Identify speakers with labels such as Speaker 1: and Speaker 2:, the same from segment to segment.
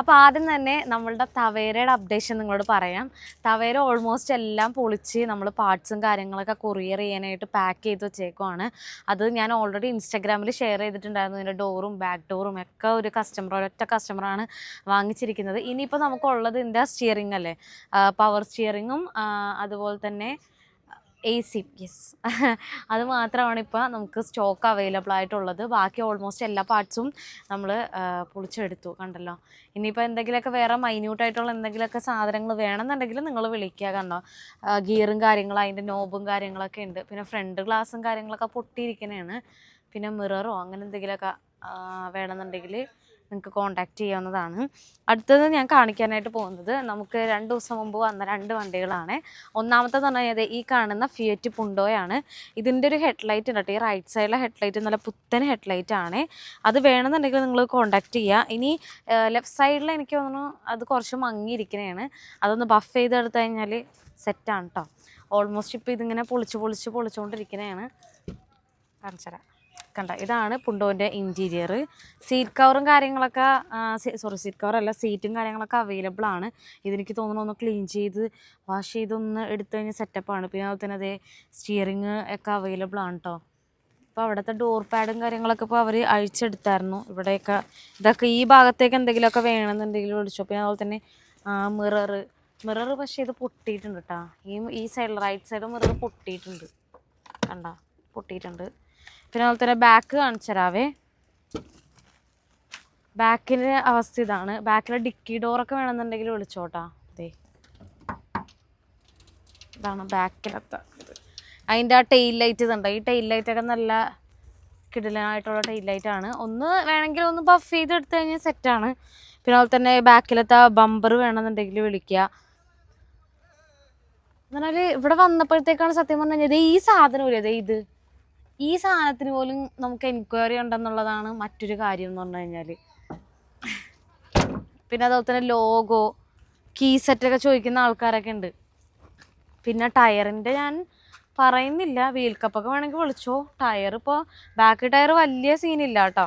Speaker 1: അപ്പോൾ ആദ്യം തന്നെ നമ്മളുടെ തവേരയുടെ അപ്ഡേഷൻ നിങ്ങളോട് പറയാം. തവേര ഓൾമോസ്റ്റ് എല്ലാം പൊളിച്ച് നമ്മൾ പാർട്സും കാര്യങ്ങളൊക്കെ കൊറിയർ ചെയ്യാനായിട്ട് പാക്ക് ചെയ്ത് വെച്ചേക്കുവാണ്. അത് ഞാൻ ഓൾറെഡി ഇൻസ്റ്റാഗ്രാമിൽ ഷെയർ ചെയ്തിട്ടുണ്ടായിരുന്നു. ഇതിന്റെ ഡോറും ബാക്ക് ഡോറും ഒക്കെ ഒരു കസ്റ്റമർ ഒരൊറ്റ കസ്റ്റമറാണ് വാങ്ങിച്ചിരിക്കുന്നത്. ഇനിയിപ്പോൾ നമുക്കുള്ളത് ഇതിന്റെ സ്റ്റിയറിംഗ് അല്ലേ? പവർ സ്റ്റിയറിങ്ങും അതുപോലെ തന്നെ എ സി യെസ് അത് മാത്രമാണ് ഇപ്പോൾ നമുക്ക് സ്റ്റോക്ക് അവൈലബിൾ ആയിട്ടുള്ളത്. ബാക്കി ഓൾമോസ്റ്റ് എല്ലാ പാർട്സും നമ്മൾ പൊളിച്ചെടുത്തു കണ്ടല്ലോ. ഇനിയിപ്പോൾ എന്തെങ്കിലുമൊക്കെ വേറെ മൈന്യൂട്ടായിട്ടുള്ള എന്തെങ്കിലുമൊക്കെ സാധനങ്ങൾ വേണമെന്നുണ്ടെങ്കിൽ നിങ്ങൾ വിളിക്കുക കണ്ടോ? ഗിയറും കാര്യങ്ങളും അതിന്റെ നോബും കാര്യങ്ങളൊക്കെ ഉണ്ട്. പിന്നെ ഫ്രണ്ട് ഗ്ലാസും കാര്യങ്ങളൊക്കെ പൊട്ടിയിരിക്കുന്നതാണ് പിന്നെ മിററോ അങ്ങനെ എന്തെങ്കിലുമൊക്കെ വേണമെന്നുണ്ടെങ്കിൽ നിങ്ങൾക്ക് കോണ്ടാക്ട് ചെയ്യാവുന്നതാണ്. അടുത്തത് ഞാൻ കാണിക്കാനായിട്ട് പോകുന്നത് നമുക്ക് രണ്ട് ദിവസം മുമ്പ് വന്ന രണ്ട് വണ്ടികളാണ്. ഒന്നാമത്തെ പറഞ്ഞാൽ ഈ കാണുന്ന ഫിയറ്റ് പുണ്ടോയാണ് ഇതിന്റെ ഒരു ഹെഡ്ലൈറ്റ് ഉണ്ട് ഈ റൈറ്റ് സൈഡിലെ ഹെഡ്ലൈറ്റ് നല്ല പുത്തൻ ഹെഡ്ലൈറ്റ് ആണ്. അത് വേണമെന്നുണ്ടെങ്കിൽ നിങ്ങൾ കോണ്ടാക്ട് ചെയ്യുക. ഇനി ലെഫ്റ്റ് സൈഡിൽ എനിക്ക് തോന്നുന്നു അത് കുറച്ച് മങ്ങിയിരിക്കണതാണ് അതൊന്ന് ബഫ് ചെയ്തെടുത്ത് കഴിഞ്ഞാൽ സെറ്റാണ് കേട്ടോ ഓൾമോസ്റ്റ് ഇപ്പോൾ ഇതിങ്ങനെ പൊളിച്ച് പൊളിച്ച് പൊളിച്ചുകൊണ്ടിരിക്കണതാണ് കാണിച്ചുതരാം. കണ്ട ഇതാണ് പുണ്ടോന്റെ ഇന്റീരിയർ സീറ്റ് കവറും കാര്യങ്ങളൊക്കെ സോറി സീറ്റ് കവറല്ല സീറ്റും കാര്യങ്ങളൊക്കെ അവൈലബിൾ ആണ്. ഇതെനിക്ക് തോന്നുന്നു ഒന്ന് ക്ലീൻ ചെയ്ത് വാഷ് ചെയ്തൊന്ന് എടുത്തു കഴിഞ്ഞാൽ സെറ്റപ്പാണ് പിന്നെ അതുപോലെ തന്നെ അതേ സ്റ്റിയറിങ് ഒക്കെ അവൈലബിൾ ആണ് കേട്ടോ അപ്പോൾ അവിടുത്തെ ഡോർ പാഡും കാര്യങ്ങളൊക്കെ ഇപ്പോൾ അവർ അഴിച്ചെടുത്തായിരുന്നു. ഇവിടെയൊക്കെ ഇതൊക്കെ ഈ ഭാഗത്തേക്ക് എന്തെങ്കിലുമൊക്കെ വേണമെന്നുണ്ടെങ്കിൽ വിളിച്ചു. പിന്നെ അതുപോലെ തന്നെ മിറർ മിറർ പക്ഷേ ഇത് പൊട്ടിയിട്ടുണ്ട് കേട്ടോ ഈ ഈ സൈഡിൽ റൈറ്റ് സൈഡ് മിറർ പൊട്ടിയിട്ടുണ്ട്. കണ്ട പൊട്ടിയിട്ടുണ്ട്. പിന്നെ അതുപോലെ തന്നെ ബാക്ക് കാണിച്ചു തരാവേ. ബാക്കിന്റെ അവസ്ഥ ഇതാണ്. ബാക്കിലെ ഡിക്കി ഡോറൊക്കെ വേണമെന്നുണ്ടെങ്കിൽ വിളിച്ചോട്ടാ. അതെ ഇതാണ് ബാക്കിലത്തെ അതിന്റെ ആ ടെയിൽ ലൈറ്റ് ഇതുണ്ട്. ഈ ടെയിൽ ലൈറ്റൊക്കെ നല്ല കിടിലനായിട്ടുള്ള ടെയിൽ ലൈറ്റ് ആണ്. ഒന്ന് വേണമെങ്കിൽ ഒന്ന് പഫ് ചെയ്ത് എടുത്തു കഴിഞ്ഞാൽ സെറ്റാണ് പിന്നെ അതുപോലെ തന്നെ ബാക്കിലത്തെ ബമ്പർ വേണമെന്നുണ്ടെങ്കിൽ വിളിക്കുക. എന്നാൽ ഇവിടെ വന്നപ്പോഴത്തേക്കാണ് സത്യം പറഞ്ഞു കഴിഞ്ഞാൽ ഈ സാധനം ഇല്ലേ? ഇത്. ഈ സാധനത്തിന് പോലും നമുക്ക് എൻക്വയറി ഉണ്ടെന്നുള്ളതാണ് മറ്റൊരു കാര്യം എന്ന് പറഞ്ഞു കഴിഞ്ഞാൽ പിന്നെ അതുപോലെ തന്നെ ലോഗോ കീ സെറ്റൊക്കെ ചോദിക്കുന്ന ആൾക്കാരൊക്കെ ഉണ്ട്. പിന്നെ ടയറിന്റെ ഞാൻ പറയുന്നില്ല. വീൽ കപ്പൊക്കെ വേണമെങ്കിൽ വിളിച്ചോ. ടയർ ഇപ്പോൾ ബാക്ക് ടയർ വലിയ സീനില്ല കേട്ടോ.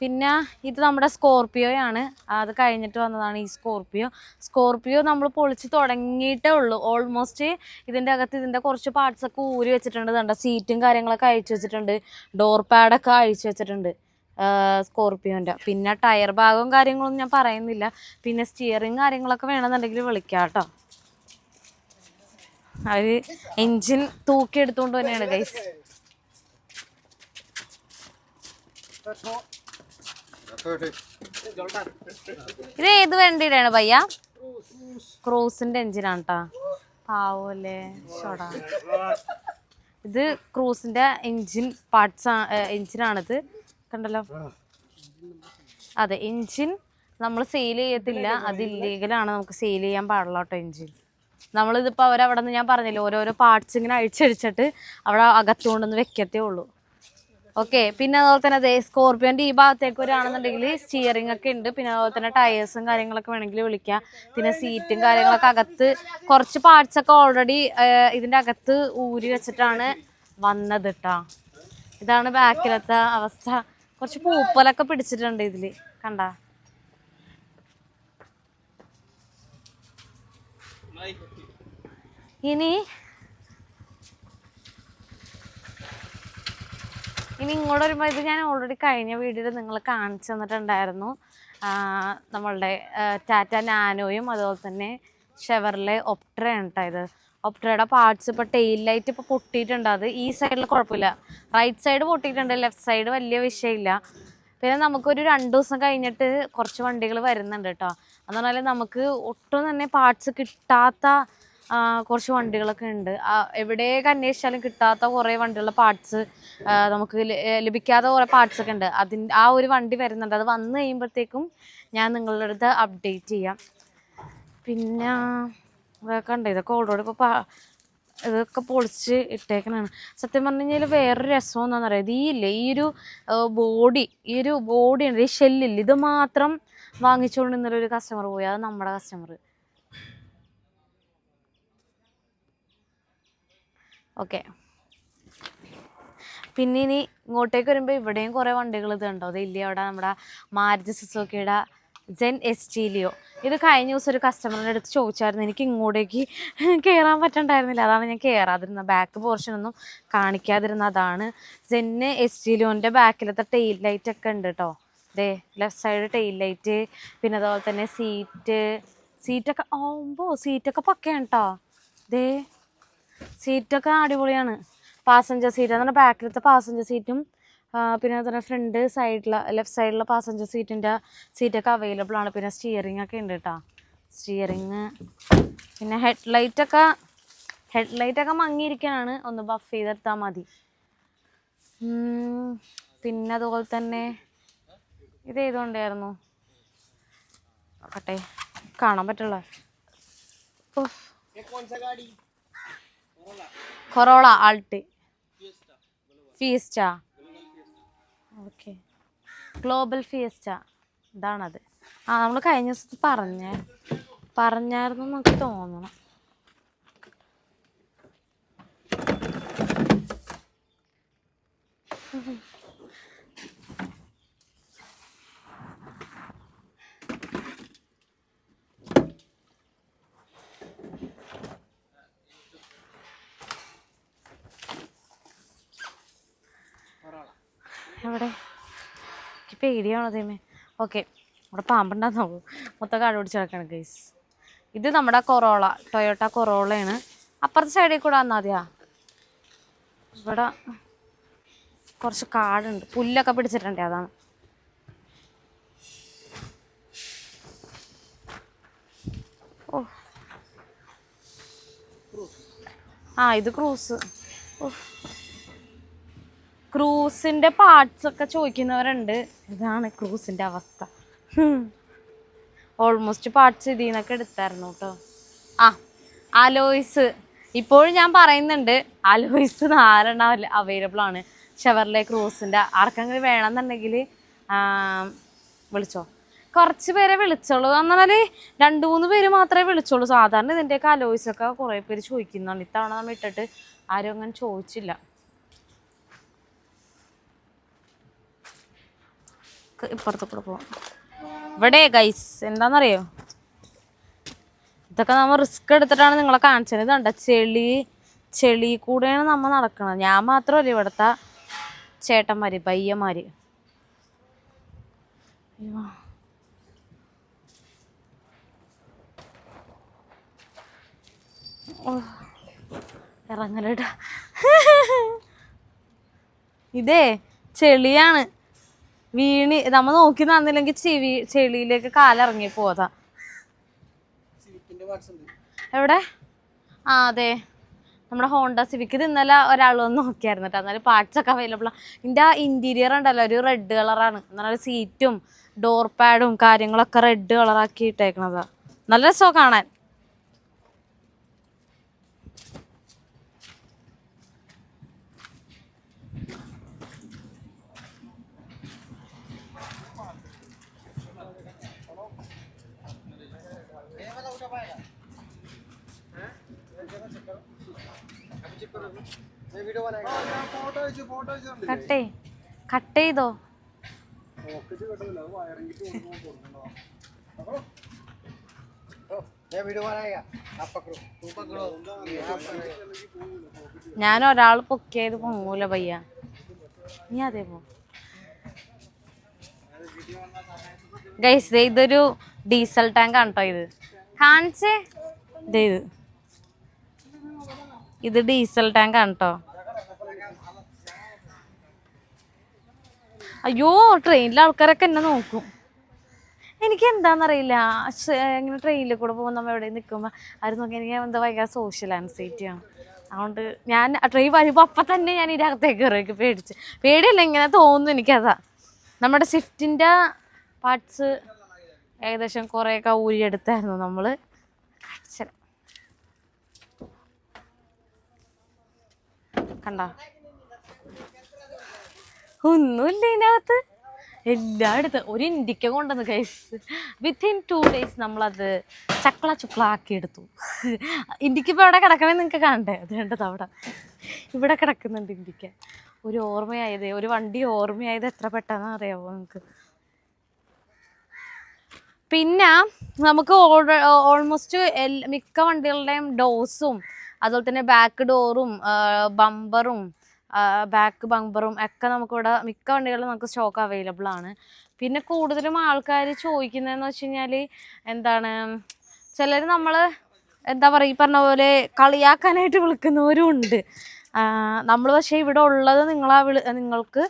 Speaker 1: പിന്നെ ഇത് നമ്മുടെ സ്കോർപ്പിയോയാണ് അത് കഴിഞ്ഞിട്ട് വന്നതാണ് ഈ സ്കോർപ്പിയോ സ്കോർപ്പിയോ നമ്മൾ പൊളിച്ച് തുടങ്ങിയിട്ടേ ഉള്ളൂ. ഓൾമോസ്റ്റ് ഇതിന്റെ അകത്ത് ഇതിന്റെ കുറച്ച് പാർട്സ് ഒക്കെ ഊരി വെച്ചിട്ടുണ്ട്. കണ്ട? സീറ്റും കാര്യങ്ങളൊക്കെ അഴിച്ചു വെച്ചിട്ടുണ്ട്. ഡോർ പാഡൊക്കെ അഴിച്ചു വെച്ചിട്ടുണ്ട്. സ്കോർപ്പിയോന്റെ പിന്നെ ടയർ ഭാഗവും കാര്യങ്ങളും ഞാൻ പറയുന്നില്ല. പിന്നെ സ്റ്റിയറിങ് കാര്യങ്ങളൊക്കെ വേണമെന്നുണ്ടെങ്കിൽ വിളിക്കാം കേട്ടോ. അവർ എൻജിൻ തൂക്കി എടുത്തുകൊണ്ട് തന്നെയാണ് ഗൈസ് ഇത് ഏത് വണ്ടിയുടെയാണ് പയ്യ? ക്രൂസിന്റെ എഞ്ചിനാണ് കേട്ടോ ഇത് ക്രൂസിന്റെ എഞ്ചിൻ പാർട്സ് എഞ്ചിനാണിത്. കണ്ടല്ലോ? അതെ എഞ്ചിൻ നമ്മൾ സെയിൽ ചെയ്യത്തില്ല. അത് ഇല്ലീഗലാണ് നമുക്ക് സെയിൽ ചെയ്യാൻ പാടില്ല കേട്ടോ എഞ്ചിൻ. നമ്മളിതിപ്പോൾ അവരവിടെ നിന്ന് ഞാൻ പറഞ്ഞില്ലേ ഓരോരോ പാർട്സ് ഇങ്ങനെ അഴിച്ചടിച്ചിട്ട് അവിടെ അകത്തുകൊണ്ടൊന്ന് വെക്കത്തേ ഉള്ളൂ. ഓക്കെ പിന്നെ അതുപോലെ തന്നെ അതെ സ്കോർപ്പിയോന്റെ ഈ ഭാഗത്തേക്ക് വരികയാണെന്നുണ്ടെങ്കിൽ സ്റ്റിയറിംഗ് ഒക്കെ ഉണ്ട്. പിന്നെ അതുപോലെ തന്നെ ടയേഴ്സും കാര്യങ്ങളൊക്കെ വേണമെങ്കിൽ വിളിക്കാം. പിന്നെ സീറ്റും കാര്യങ്ങളൊക്കെ അകത്ത് കുറച്ച് പാർട്സ് ഒക്കെ ഓൾറെഡി ഇതിന്റെ അകത്ത് ഊരി വെച്ചിട്ടാണ് വന്നത് കേട്ടോ ഇതാണ് ബാക്കിലത്തെ അവസ്ഥ. കുറച്ച് പൂപ്പലൊക്കെ പിടിച്ചിട്ടുണ്ട് ഇതിൽ. കണ്ട? ഇനി ഇനി ഇങ്ങോട്ട് വരുമ്പോൾ ഇത് ഞാൻ ഓൾറെഡി കഴിഞ്ഞ വീഡിയോയിൽ നിങ്ങൾ കാണിച്ചു തന്നിട്ടുണ്ടായിരുന്നു. നമ്മളുടെ ടാറ്റ നാനോയും അതുപോലെ തന്നെ ഷെവറിലെ ഒപ്ട്രയാണ് കേട്ടോ ഇത്. ഒപ്ട്രയുടെ പാർട്സ് ഇപ്പോൾ ടെയിൽ ലൈറ്റ് ഇപ്പോൾ പൊട്ടിയിട്ടുണ്ട്. അത് ഈ സൈഡിൽ കുഴപ്പമില്ല. റൈറ്റ് സൈഡ് പൊട്ടിയിട്ടുണ്ട് ലെഫ്റ്റ് സൈഡ് വലിയ വിഷയമില്ല. പിന്നെ നമുക്കൊരു രണ്ട് ദിവസം കഴിഞ്ഞിട്ട് കുറച്ച് വണ്ടികൾ വരുന്നുണ്ട് കേട്ടോ എന്ന് പറഞ്ഞാൽ നമുക്ക് ഒട്ടും തന്നെ പാർട്സ് കിട്ടാത്ത കുറച്ച് വണ്ടികളൊക്കെ ഉണ്ട്. എവിടെയൊക്കെ അന്വേഷിച്ചാലും കിട്ടാത്ത കുറേ വണ്ടികളുടെ പാർട്സ് നമുക്ക് ലഭിക്കാത്ത കുറേ പാർട്സ് ഒക്കെ ഉണ്ട്. അതിന്റെ ആ ഒരു വണ്ടി വരുന്നുണ്ട്. അത് വന്നു കഴിയുമ്പോഴത്തേക്കും ഞാൻ നിങ്ങളുടെ അടുത്ത് അപ്ഡേറ്റ് ചെയ്യാം. പിന്നെ ഇതൊക്കെ ഉണ്ട് ഇതൊക്കെ ഓൾറെഡി ഇപ്പോൾ ഇതൊക്കെ പൊളിച്ച് ഇട്ടേക്കണാണ്. സത്യം പറഞ്ഞു കഴിഞ്ഞാൽ വേറൊരു രസം എന്താണെന്ന് അറിയാം ഈ ഇല്ലേ ഈ ഒരു ബോഡി ഈ ഒരു ബോഡി ഉണ്ട് ഈ ഷെല്ലില്ല ഇത് മാത്രം വാങ്ങിച്ചുകൊണ്ട് നിന്നൊരു കസ്റ്റമർ പോയി. അത് നമ്മുടെ കസ്റ്റമർ ഓക്കെ. പിന്നെ ഇനി ഇങ്ങോട്ടേക്ക് വരുമ്പോൾ ഇവിടെയും കുറേ വണ്ടികൾ ഇത് ഉണ്ടോ അത് ഇല്ലേ അവിടെ നമ്മുടെ മാരുതി സുസുക്കിയുടെ ജെൻ എസ് എസ്റ്റീലിയോ ഇത് കഴിഞ്ഞ ദിവസം ഒരു കസ്റ്റമറിന്റെ അടുത്ത് ചോദിച്ചായിരുന്നു. എനിക്ക് ഇങ്ങോട്ടേക്ക് കയറാൻ പറ്റണ്ടായിരുന്നില്ല. അതാണ് ഞാൻ കയറാതിരുന്നത് ബാക്ക് പോർഷൻ ഒന്നും കാണിക്കാതിരുന്ന അതാണ്. ജെന്ന് എസ്റ്റീലിയോന്റെ ബാക്കിലത്തെ ടെയിൽ ലൈറ്റ് ഒക്കെ ഉണ്ട് കേട്ടോ ദേ ലെഫ്റ്റ് സൈഡ് ടെയിൽ ലൈറ്റ് പിന്നെ അതുപോലെ തന്നെ സീറ്റ് സീറ്റൊക്കെ ആവുമ്പോൾ സീറ്റൊക്കെ പക്കയാണ് കേട്ടോ ദേ സീറ്റൊക്കെ അടിപൊളിയാണ്. പാസഞ്ചർ സീറ്റ് എന്ന് പറഞ്ഞാൽ ബാക്കിലത്തെ പാസഞ്ചർ സീറ്റും പിന്നെ അതുപോലെ ഫ്രണ്ട് സൈഡിലെ ലെഫ്റ്റ് സൈഡിലെ പാസഞ്ചർ സീറ്റിന്റെ സീറ്റൊക്കെ അവൈലബിൾ ആണ്. പിന്നെ സ്റ്റിയറിംഗ് ഒക്കെ ഉണ്ട് കേട്ടോ സ്റ്റിയറിങ് പിന്നെ ഹെഡ് ലൈറ്റൊക്കെ ഹെഡ് ലൈറ്റൊക്കെ മങ്ങിയിരിക്കാനാണ് ഒന്ന് ബഫ് ചെയ്തെടുത്താൽ മതി. പിന്നെ അതുപോലെ തന്നെ ഇത് ഏതുകൊണ്ടായിരുന്നു? നോക്കട്ടെ കാണാൻ പറ്റുള്ള. Corolla Alt. Fiesta okay. Global Fiesta ഇതാണത്. ആ നമ്മൾ കഴിഞ്ഞ ദിവസത്ത് പറഞ്ഞ. പറഞ്ഞായിരുന്നു നമുക്ക് തോന്നണം. എവിടെ? എനിക്ക് പേടിയാണോ ദൈവമേ? ഓക്കെ അവിടെ പാമ്പുണ്ടാന്ന് നോക്കൂ മൊത്തം കാട് പിടിച്ച് കിടക്കണം ഗൈസ് ഇത് നമ്മുടെ കൊറോള ടൊയോട്ട കൊറോളയാണ്. അപ്പുറത്തെ സൈഡിൽ കൂടെ വന്നാൽ മതിയാ. ഇവിടെ കുറച്ച് കാടുണ്ട്. പുല്ലൊക്കെ പിടിച്ചിട്ടുണ്ട് അതാണ്. ഓ. ആ ഇത് ക്രൂസ്. ഓ ക്രൂസിന്റെ പാർട്സ് ഒക്കെ ചോദിക്കുന്നവരുണ്ട്. ഇതാണ് ക്രൂസിന്റെ അവസ്ഥ. ഓൾമോസ്റ്റ് പാർട്സ് ഇതിൽ നിന്നൊക്കെ എടുത്തായിരുന്നു കേട്ടോ. ആ അലോയിസ്. ഇപ്പോഴും ഞാൻ പറയുന്നുണ്ട് അലോയിസ് നാലെണ്ണം അവൈലബിൾ ആണ്. ഷെവർലെ ക്രൂസിന്റെ ആർക്കെങ്കിലും വേണമെന്നുണ്ടെങ്കിൽ വിളിച്ചോ. കുറച്ച് പേരെ വിളിച്ചോളൂ. എന്നാൽ രണ്ട് മൂന്ന് പേര് മാത്രമേ വിളിച്ചോളൂ. സാധാരണ ഇതിന്റെയൊക്കെ ഒക്കെ കുറേ പേര് ചോദിക്കുന്നുണ്ട് ഇത്തവണ നമ്മൾ ഇട്ടിട്ട് ആരും അങ്ങനെ ചോദിച്ചില്ല. ക്ക് ഇപ്പുറത്ത് കൂടെ പോവാം. ഇവിടെ ഗൈസ് എന്താണെന്നറിയോ ഇതൊക്കെ നമ്മൾ റിസ്ക് എടുത്തിട്ടാണ് നിങ്ങളെ കാണിച്ചത്. ഇതുണ്ട് ചെളി ചെളി കൂടെയാണ് നമ്മൾ നടക്കുന്നത് ഞാൻ മാത്രമല്ല ഇവിടുത്തെ ചേട്ടന്മാർ പയ്യന്മാർ ഇറങ്ങലട. ഇതേ ചെളിയാണ്. വീണ് നമ്മ നോക്കി നടന്നില്ലെങ്കിൽ ചെവി ചെളിയിലേക്ക് കാലിറങ്ങി പോതാ എവിടെ? ആ അതെ. നമ്മുടെ ഹോണ്ട സിവിക്ക് ഇത് ഇന്നലെ ഒരാൾ വന്ന് നോക്കിയായിരുന്നു കേട്ടോ. എന്നാലും പാർട്സ് ഒക്കെ അവൈലബിൾ ആണ് ഇതിന്റെ ആ ഇന്റീരിയർ ഉണ്ടല്ലോ ഒരു റെഡ് കളറാണ് എന്നാൽ സീറ്റും ഡോർ പാഡും കാര്യങ്ങളൊക്കെ റെഡ് കളറാക്കി ഇട്ടേക്കണതാ നല്ല രസമാണ് കാണാൻ. കട്ടേ ഞാൻ ഒരാൾ പൊക്കിയത് പൊങ്ങൂല പയ്യ. നീ അതേ പോ. ഗൈസ് ഇതൊരു ഡീസൽ ടാങ്ക് ആണ് കേട്ടോ ഇത്. കാണിച്ചേ? ഇത്. ഇത് ഡീസൽ ടാങ്ക് ആണ് കേട്ടോ അയ്യോ ട്രെയിനിലെ ആൾക്കാരൊക്കെ എന്നെ നോക്കും. എനിക്ക് എന്താണെന്നറിയില്ല ഇങ്ങനെ ട്രെയിനിൽ കൂടെ പോകുമ്പോൾ നമ്മൾ എവിടെ നിൽക്കുമ്പോൾ അവർ നോക്കി എനിക്ക് എന്താ ഭയങ്കര സോഷ്യൽ ആൻസൈറ്റി ആണ്. അതുകൊണ്ട് ഞാൻ ട്രെയിൻ വരുമ്പോൾ അപ്പം തന്നെ ഞാൻ ഇതിനകത്തേക്ക് കയറിയൊക്കെ പേടിച്ച്. പേടിയല്ല ഇങ്ങനെ തോന്നുന്നു എനിക്കതാ. നമ്മുടെ സ്വിഫ്റ്റിന്റെ പാർട്സ് ഏകദേശം കുറേയൊക്കെ ഊരിയെടുത്തായിരുന്നു നമ്മൾ കണ്ട? ഒന്നുമില്ല ഇതിനകത്ത് എല്ലായിടത്തും ഒരു ഇൻഡിക്ക കൊണ്ടുവന്ന് കൈസ് വിത്തിൻ ടു ഡേയ്സ് നമ്മളത് ചക്കള ചുക്കള ആക്കി എടുത്തു. ഇൻഡിക്ക ഇപ്പോൾ എവിടെ കിടക്കണേ നിങ്ങൾക്ക് കാണണ്ടേ? അത് കണ്ടത് അവിടെ ഇവിടെ കിടക്കുന്നുണ്ട് ഇൻഡിക്ക ഒരു ഓർമ്മയായത് ഒരു വണ്ടി ഓർമ്മയായത് എത്ര പെട്ടെന്ന് അറിയാമോ നിങ്ങൾക്ക് പിന്നെ നമുക്ക് ഓൾമോസ്റ്റ് മിക്ക വണ്ടികളുടെയും ഡോസും അതുപോലെ തന്നെ ബാക്ക് ഡോറും ബമ്പറും ബാക്ക് ബമ്പറും ഒക്കെ നമുക്കിവിടെ മിക്ക വണ്ടികളിലും നമുക്ക് സ്റ്റോക്ക് അവൈലബിൾ ആണ്. പിന്നെ കൂടുതലും ആൾക്കാർ ചോദിക്കുന്നതെന്ന് വെച്ച് കഴിഞ്ഞാൽ എന്താണ് ചിലർ നമ്മൾ എന്താ പറയുക ഈ പറഞ്ഞ പോലെ കളിയാക്കാനായിട്ട് വിളിക്കുന്നവരും ഉണ്ട്. നമ്മൾ പക്ഷേ ഇവിടെ ഉള്ളത് നിങ്ങളാ വിളി നിങ്ങൾക്ക്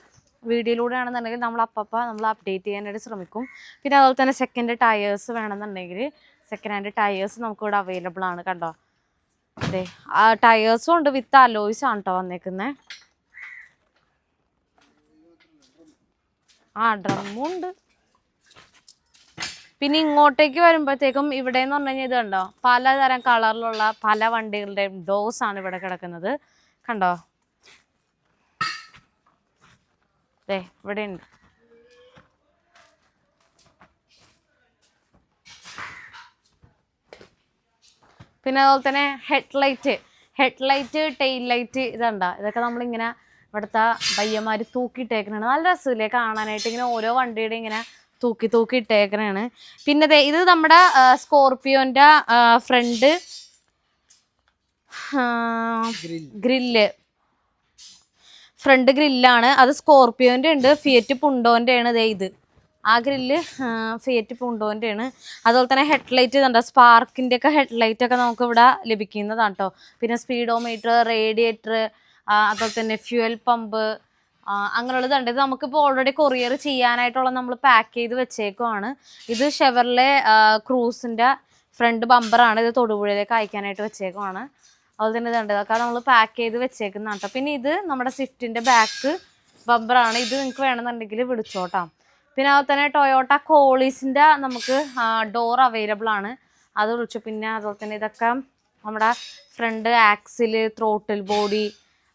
Speaker 1: വീഡിയോയിലൂടെയാണെന്നുണ്ടെങ്കിൽ നമ്മൾ അപ്പപ്പ നമ്മൾ അപ്ഡേറ്റ് ചെയ്യാനായിട്ട് ശ്രമിക്കും. പിന്നെ അതുപോലെ തന്നെ സെക്കൻഡ് ടയേഴ്സ് വേണമെന്നുണ്ടെങ്കിൽ സെക്കൻഡ് ഹാൻഡ് ടയേഴ്സ് നമുക്കിവിടെ അവൈലബിൾ ആണ് കണ്ടോ? അതെ ടയേഴ്സും ഉണ്ട് വിത്ത് അലോയ്സ് ആണ് കേട്ടോ വന്നേക്കുന്നത് ആ ഡ്രമ്മും ഉണ്ട്. പിന്നെ ഇങ്ങോട്ടേക്ക് വരുമ്പോഴത്തേക്കും ഇവിടെ എന്ന് പറഞ്ഞു കഴിഞ്ഞാൽ ഇത് കണ്ടോ? പലതരം കളറിലുള്ള പല വണ്ടികളുടെയും ഡോസ് ആണ് ഇവിടെ കിടക്കുന്നത്. കണ്ടോ? ദേ ഇവിടെ ഉണ്ട് പിന്നെ അതുപോലെ തന്നെ head light head light tail light ഇതുണ്ട? ഇതൊക്കെ നമ്മളിങ്ങനെ ഇവിടുത്തെ പയ്യന്മാർ തൂക്കിയിട്ടേക്കണാണ്. നല്ല രസമില്ലേ കാണാനായിട്ട്? ഇങ്ങനെ ഓരോ വണ്ടിയുടെ ഇങ്ങനെ തൂക്കി തൂക്കി ഇട്ടേക്കണാണ്. പിന്നെ ഇത് നമ്മുടെ സ്കോർപിയോന്റെ ഫ്രണ്ട് ഗ്രില്ല് ഫ്രണ്ട് ഗ്രില്ലാണ്. അത് സ്കോർപ്പിയോന്റെ ഉണ്ട് ഫിയറ്റ് പുണ്ടോന്റെ ആണ് ദേ ഇത്. ആ ഗ്രില്ല് ഫിയറ്റ് പുണ്ടോന്റെ ആണ് അതുപോലെ തന്നെ ഹെഡ്ലൈറ്റ് ഇതുണ്ട് സ്പാർക്കിന്റെ ഒക്കെ ഹെഡ്ലൈറ്റ് ഒക്കെ നമുക്ക് ഇവിടെ ലഭിക്കുന്നതാണ് കേട്ടോ പിന്നെ സ്പീഡോമീറ്റർ റേഡിയേറ്റർ അതുപോലെ തന്നെ ഫ്യൂവൽ പമ്പ് അങ്ങനെയുള്ളതുണ്ട് ഇത് നമുക്കിപ്പോൾ ഓൾറെഡി കൊറിയർ ചെയ്യാനായിട്ടുള്ള നമ്മൾ പാക്ക് ചെയ്ത് വെച്ചേക്കുവാണ്. ഇത് ഷെവർലെ ക്രൂസിന്റെ ഫ്രണ്ട് ബമ്പറാണ് ഇത് തൊടുപുഴയിലേക്ക് അയക്കാനായിട്ട് വെച്ചേക്കുവാണ്. അതുപോലെ തന്നെ ഇതുണ്ട്. ഇതൊക്കെ നമ്മൾ പാക്ക് ചെയ്ത് വെച്ചേക്കുന്നതാണ് കേട്ടോ പിന്നെ ഇത് നമ്മുടെ സ്വിഫ്റ്റിന്റെ ബാക്ക് ബമ്പറാണ് ഇത് നിങ്ങൾക്ക് വേണമെന്നുണ്ടെങ്കിൽ വിളിച്ചോട്ടാം. പിന്നെ അതുപോലെ തന്നെ ടൊയോട്ട കോളീസിന്റെ നമുക്ക് ഡോർ അവൈലബിൾ ആണ്. അത് വിളിച്ചു. പിന്നെ അതുപോലെ തന്നെ ഇതൊക്കെ നമ്മുടെ ഫ്രണ്ട് ആക്സിൽ ത്രോട്ടിൽ ബോഡി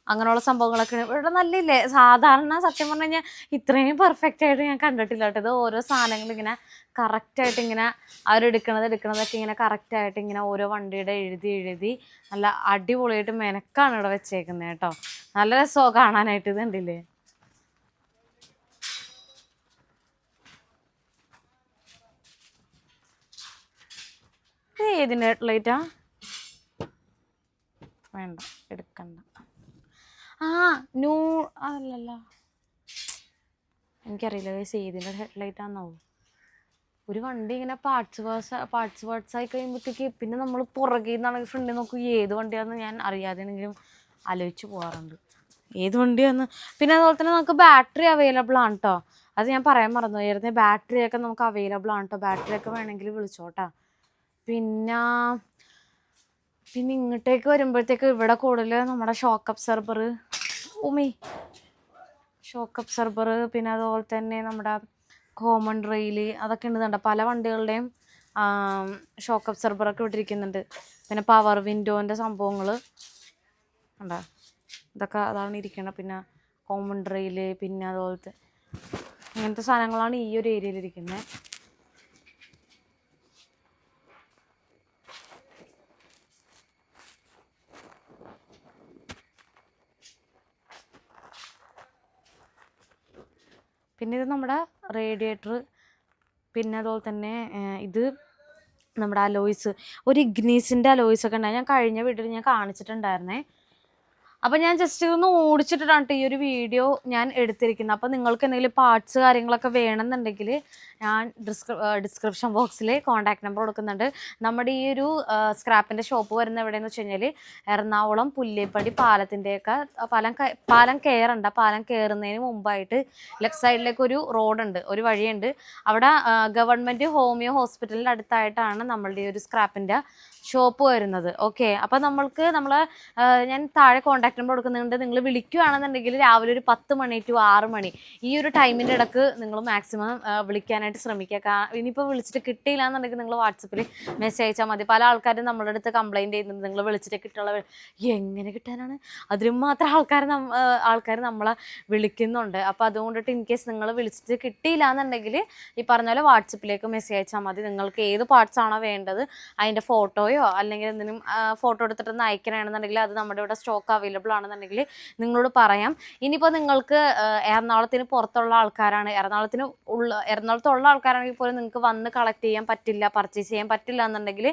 Speaker 1: അങ്ങനെയുള്ള സംഭവങ്ങളൊക്കെ ഇവിടെ നല്ലില്ലേ? സാധാരണ സത്യം പറഞ്ഞു കഴിഞ്ഞാൽ ഇത്രയും പെർഫെക്റ്റ് ആയിട്ട് ഞാൻ കണ്ടിട്ടില്ല കേട്ടോ ഇത് ഓരോ സാധനങ്ങൾ ഇങ്ങനെ കറക്റ്റായിട്ട് ഇങ്ങനെ അവരെടുക്കണത് എടുക്കണതൊക്കെ ഇങ്ങനെ കറക്റ്റായിട്ട് ഇങ്ങനെ ഓരോ വണ്ടിയുടെ എഴുതി എഴുതി നല്ല അടിപൊളിയായിട്ട് മെനക്കാണ് ഇവിടെ വെച്ചേക്കുന്നത് കേട്ടോ. നല്ല രസമോ കാണാനായിട്ട് ഇത് കണ്ടില്ലേ? ഇത് ഏതിന്റെ ഹെഡ്ലൈറ്റാ വേണ്ട എടുക്കണ്ട. ആ ന്യൂ അല്ലല്ല എനിക്കറിയില്ല ഏതിന്റെ ഹെഡ്ലൈറ്റ് ആണെന്നാവും ഒരു വണ്ടി ഇങ്ങനെ പാർട്സ് വേർസ് പാർട്സ് വേർഡ്സ് ആയി കഴിയുമ്പോഴത്തേക്ക് പിന്നെ നമ്മൾ പുറകിൽ നിന്നാണെങ്കിൽ ഫ്രണ്ടിൽ നോക്കും ഏത് വണ്ടിയാണെന്ന് ഞാൻ അറിയാതെങ്കിലും ആലോചിച്ച് പോകാറുണ്ട് ഏത് വണ്ടിയാന്ന്? പിന്നെ അതുപോലെ തന്നെ നമുക്ക് ബാറ്ററി അവൈലബിൾ ആണ് കേട്ടോ അത് ഞാൻ പറയാൻ മറന്നു നേരത്തെ ബാറ്ററി ഒക്കെ നമുക്ക് അവൈലബിൾ ആണ് കേട്ടോ ബാറ്ററി ഒക്കെ വേണമെങ്കിൽ വിളിച്ചോട്ടാ. പിന്നെ പിന്നെ ഇങ്ങോട്ടേക്ക് വരുമ്പോഴത്തേക്ക് ഇവിടെ കൂടുതൽ നമ്മുടെ ഷോക്ക് അബ്സർബർ ഉമി ഷോക്ക് അബ്സർബർ പിന്നെ അതുപോലെ തന്നെ നമ്മുടെ കോമൺ റെയിൽ അതൊക്കെ ഉണ്ട് കണ്ടോ? പല വണ്ടികളുടെയും ഷോക്ക് അബ്സർബറൊക്കെ ഇട്ടിരിക്കുന്നുണ്ട് പിന്നെ പവർ വിൻഡോന്റെ സംഭവങ്ങൾ കണ്ടോ? ഇതൊക്കെ അതാണ് ഇരിക്കുന്നത് പിന്നെ കോമൺ റെയിൽ പിന്നെ അതുപോലത്തെ അങ്ങനത്തെ സാധനങ്ങളാണ് ഈ ഒരു ഏരിയയിൽ ഇരിക്കുന്നത്. പിന്നെ ഇത് നമ്മുടെ റേഡിയേറ്റർ പിന്നെ അതുപോലെ തന്നെ ഇത് നമ്മുടെ അലോയ്സ്. ഒരു ഇഗ്നീസിന്റെ അലോയ്സ് ഒക്കെ ഉണ്ടായി. ഞാൻ കഴിഞ്ഞ വീട്ടിൽ ഞാൻ കാണിച്ചിട്ടുണ്ടായിരുന്നേ. അപ്പം ഞാൻ ജസ്റ്റ് ഇതൊന്ന് ഓടിച്ചിട്ടിട്ടാണ് ട്ടോ ഈ ഒരു വീഡിയോ ഞാൻ എടുത്തിരിക്കുന്നത്. അപ്പോൾ നിങ്ങൾക്ക് എന്തെങ്കിലും പാർട്സ് കാര്യങ്ങളൊക്കെ വേണമെന്നുണ്ടെങ്കിൽ ഞാൻ ഡിസ്ക്രി ഡിസ്ക്രിപ്ഷൻ ബോക്സിൽ കോൺടാക്ട് നമ്പർ കൊടുക്കുന്നുണ്ട്. നമ്മുടെ ഈ ഒരു സ്ക്രാപ്പിന്റെ ഷോപ്പ് വരുന്ന എവിടെയെന്ന് വെച്ച് കഴിഞ്ഞാൽ എറണാകുളം പുല്ലേപ്പടി പാലത്തിന്റെയൊക്കെ പാലം പാലം കയറണ്ട പാലം കയറുന്നതിന് മുമ്പായിട്ട് ലെഫ്റ്റ് സൈഡിലേക്ക് ഒരു റോഡുണ്ട് ഒരു വഴിയുണ്ട്. അവിടെ ഗവൺമെന്റ് ഹോമിയോ ഹോസ്പിറ്റലിന്റെ അടുത്തായിട്ടാണ് നമ്മളുടെ ഈ ഒരു സ്ക്രാപ്പിന്റെ ഷോപ്പ് വരുന്നത്. ഓക്കെ അപ്പോൾ നമ്മൾക്ക് നമ്മൾ ഞാൻ താഴെ കോൺടാക്ട് നമ്പർ കൊടുക്കുന്നുണ്ട്. നിങ്ങൾ വിളിക്കുകയാണെന്നുണ്ടെങ്കിൽ രാവിലെ ഒരു പത്ത് മണി ടു ആറ് മണി ഈ ഒരു ടൈമിന്റെ ഇടയ്ക്ക് നിങ്ങൾ മാക്സിമം വിളിക്കാനായിട്ട് ശ്രമിക്കുക. ഇനിയിപ്പോൾ വിളിച്ചിട്ട് കിട്ടിയില്ല എന്നുണ്ടെങ്കിൽ നിങ്ങൾ വാട്സപ്പിൽ മെസ്സേജ് അയച്ചാൽ മതി. പല ആൾക്കാരും നമ്മളുടെ അടുത്ത് കംപ്ലൈന്റ് ചെയ്യുന്നുണ്ട്. നിങ്ങൾ വിളിച്ചിട്ട് കിട്ടുള്ള എങ്ങനെ കിട്ടാനാണ്? അതിനും മാത്രം ആൾക്കാർ ആൾക്കാർ നമ്മളെ വിളിക്കുന്നുണ്ട്. അപ്പോൾ അതുകൊണ്ടിട്ട് ഇൻ കേസ് നിങ്ങൾ വിളിച്ചിട്ട് കിട്ടിയില്ല എന്നുണ്ടെങ്കിൽ ഈ പറഞ്ഞ പോലെ വാട്സപ്പിലേക്ക് മെസ്സേജ് അയച്ചാൽ മതി. നിങ്ങൾക്ക് ഏത് പാർട്സ് ആണോ വേണ്ടത് അതിന്റെ ഫോട്ടോയോ അല്ലെങ്കിൽ എന്തെങ്കിലും ഫോട്ടോ എടുത്തിട്ടൊന്ന് അയക്കണമെന്നുണ്ടെങ്കിൽ അത് നമ്മുടെ ഇവിടെ സ്റ്റോക്ക് അവൈലബിൾ ആണെന്നുണ്ടെങ്കിൽ നിങ്ങളോട് പറയാം. ഇനിയിപ്പോൾ നിങ്ങൾക്ക് എറണാകുളത്തിന് പുറത്തുള്ള ആൾക്കാരാണ്. എറണാകുളത്തിന് ഉള്ള എറണാകുളത്ത് ഉള്ള ആൾക്കാരാണെങ്കിൽ പോലും നിങ്ങൾക്ക് വന്ന് കളക്ട് ചെയ്യാൻ പറ്റില്ല പർച്ചേസ് ചെയ്യാൻ പറ്റില്ല എന്നുണ്ടെങ്കിൽ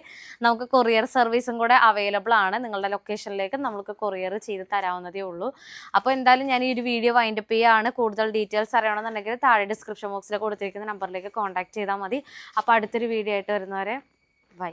Speaker 1: നമുക്ക് കൊറിയർ സർവീസും കൂടെ അവൈലബിൾ ആണ്. നിങ്ങളുടെ ലൊക്കേഷനിലേക്ക് നമുക്ക് കൊറിയർ ചെയ്ത് തരാവുന്നതേ ഉള്ളൂ. അപ്പോൾ എന്തായാലും ഞാൻ ഈ ഒരു വീഡിയോ വൈൻഡപ്പ് ചെയ്യുകയാണ് കൂടുതൽ ഡീറ്റെയിൽസ് അറിയണമെന്നുണ്ടെങ്കിൽ താഴെ ഡിസ്ക്രിപ്ഷൻ ബോക്സിൽ കൊടുത്തിരിക്കുന്ന നമ്പറിലേക്ക് കോൺടാക്ട് ചെയ്താൽ മതി. അപ്പോൾ അടുത്തൊരു വീഡിയോ ആയിട്ട് വരുന്നവരെ ബൈ